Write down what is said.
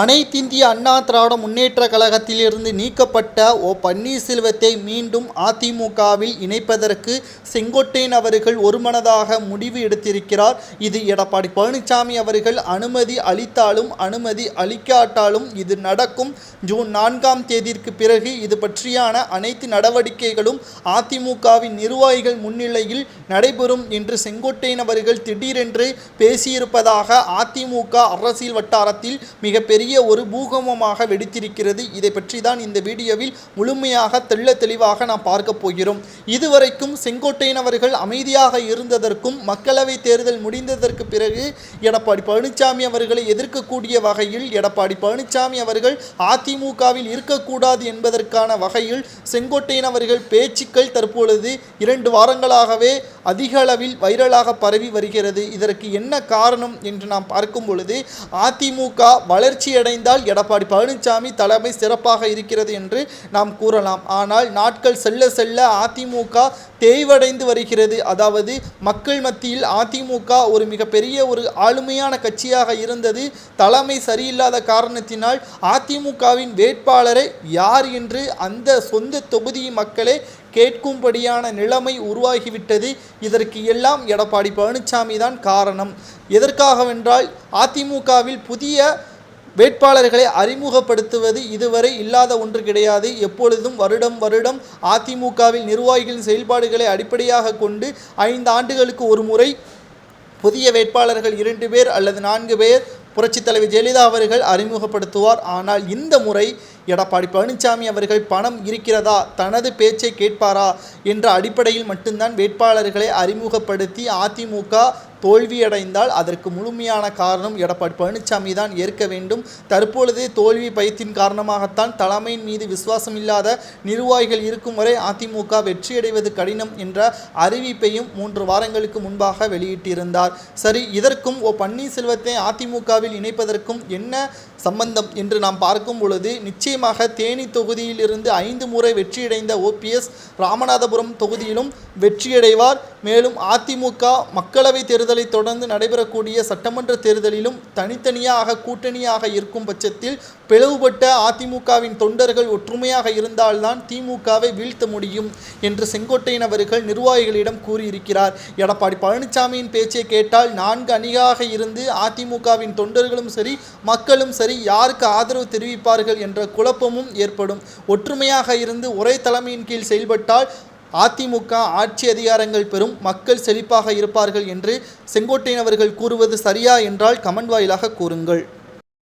அனைத்திந்திய அண்ணா திராவிட முன்னேற்ற கழகத்திலிருந்து நீக்கப்பட்ட ஓ பன்னீர்செல்வத்தை மீண்டும் அதிமுகவில் இணைப்பதற்கு செங்கோட்டையன் அவர்கள் ஒருமனதாக முடிவு எடுத்திருக்கிறார். இது எடப்பாடி பழனிசாமி அவர்கள் அனுமதி அளித்தாலும் அனுமதி அளிக்காட்டாலும் இது நடக்கும். ஜூன் நான்காம் தேதிக்கு பிறகு இது பற்றியான அனைத்து நடவடிக்கைகளும் அதிமுகவின் நிர்வாகிகள் முன்னிலையில் நடைபெறும் என்று செங்கோட்டையன் அவர்கள் திடீரென்று பேசியிருப்பதாக அதிமுக அரசியல் வட்டாரத்தில் மிகப்பெரிய ஒரு பூகம்பமாக வெடித்திருக்கிறது. இதை பற்றி தான் இந்த வீடியோவில் முழுமையாக தெள்ள தெளிவாக நாம் பார்க்க போகிறோம். இதுவரைக்கும் செங்கோட்டையினவர்கள் அமைதியாக இருந்ததற்கும் மக்களவை தேர்தல் முடிந்ததற்கு பிறகு எடப்பாடி பழனிசாமி அவர்களை எதிர்க்கக்கூடிய வகையில் எடப்பாடி பழனிசாமி அவர்கள் அதிமுகவில் இருக்கக்கூடாது என்பதற்கான வகையில் செங்கோட்டையினவர்கள் பேச்சுக்கள் தற்பொழுது இரண்டு வாரங்களாகவே அதிக அளவில் வைரலாக பரவி வருகிறது. இதற்கு என்ன காரணம் என்று நாம் பார்க்கும் பொழுது அதிமுக வளர்ச்சி வளர்ச்சியடைந்தால் எடப்பாடி பழனிசாமி தலைமை சிறப்பாக இருக்கிறது என்று நாம் கூறலாம். ஆனால் நாட்கள் செல்ல செல்ல அதிமுக தேய்வடைந்து வருகிறது. அதாவது மக்கள் மத்தியில் அதிமுக ஒரு மிகப்பெரிய ஒரு ஆளுமையான கட்சியாக இருந்தது. தலைமை சரியில்லாத காரணத்தினால் அதிமுகவின் வேட்பாளரை யார் என்று அந்த சொந்த தொகுதி மக்களே கேட்கும்படியான நிலைமை உருவாகிவிட்டது. இதற்கு எல்லாம் எடப்பாடி பழனிசாமி தான் காரணம். எதற்காகவென்றால் அதிமுகவில் புதிய வேட்பாளர்களை அறிமுகப்படுத்துவது இதுவரை இல்லாத ஒன்று கிடையாது. எப்பொழுதும் வருடம் வருடம் அதிமுகவில் நிர்வாகிகளின் செயல்பாடுகளை அடிப்படையாக கொண்டு ஐந்து ஆண்டுகளுக்கு ஒரு முறை புதிய வேட்பாளர்கள் இரண்டு பேர் அல்லது நான்கு பேர் புரட்சித் தலைவர் ஜெயலலிதா அவர்கள் அறிமுகப்படுத்துவார். ஆனால் இந்த முறை எடப்பாடி பழனிசாமி அவர்கள் பணம் இருக்கிறதா? தனது பேச்சை கேட்பாரா? என்ற அடிப்படையில் மட்டும்தான் வேட்பாளர்களை அறிமுகப்படுத்தி அதிமுக தோல்வியடைந்தால் அதற்கு முழுமையான காரணம் எடப்பாடி பழனிசாமி தான் ஏற்க வேண்டும். தற்பொழுது தோல்வி பயத்தின் காரணமாகத்தான் தலைமையின் மீது விசுவாசம் இல்லாத நிர்வாகிகள் இருக்கும் வரை அதிமுக வெற்றியடைவது கடினம் என்ற அறிவிப்பையும் மூன்று வாரங்களுக்கு முன்பாக வெளியிட்டிருந்தார். சரி இதற்கும் ஓ பன்னீர்செல்வத்தை அதிமுகவில் இணைப்பதற்கும் என்ன சம்பந்தம் என்று நாம் பார்க்கும் பொழுது நிச்சயமாக தேனி தொகுதியிலிருந்து ஐந்து முறை வெற்றியடைந்த ஓபிஎஸ் ராமநாதபுரம் தொகுதியிலும் வெற்றியடைவார். மேலும் அதிமுக மக்களவை தேர்தலை தொடர்ந்து நடைபெறக்கூடிய சட்டமன்ற தேர்தலிலும் தனித்தனியாக கூட்டணியாக இருக்கும் பட்சத்தில் பிளவுபட்ட அதிமுகவின் தொண்டர்கள் ஒற்றுமையாக இருந்தால்தான் திமுகவை வீழ்த்த முடியும் என்று செங்கோட்டையன் அவர்கள் நிர்வாகிகளிடம் கூறியிருக்கிறார். எடப்பாடி பழனிசாமியின் பேச்சை கேட்டால் நான்கு அணியாக இருந்து அதிமுகவின் தொண்டர்களும் சரி மக்களும் சரி யாருக்கு ஆதரவு தெரிவிப்பார்கள் என்ற குழப்பமும் ஏற்படும். ஒற்றுமையாக இருந்து ஒரே தலைமையின் கீழ் செயல்பட்டால் அதிமுக ஆட்சி அதிகாரங்கள் பெறும். மக்கள் செழிப்பாக இருப்பார்கள் என்று செங்கோட்டையன் அவர்கள் கூறுவது சரியா என்றால் கமெண்ட் வாயிலாக கூறுங்கள்.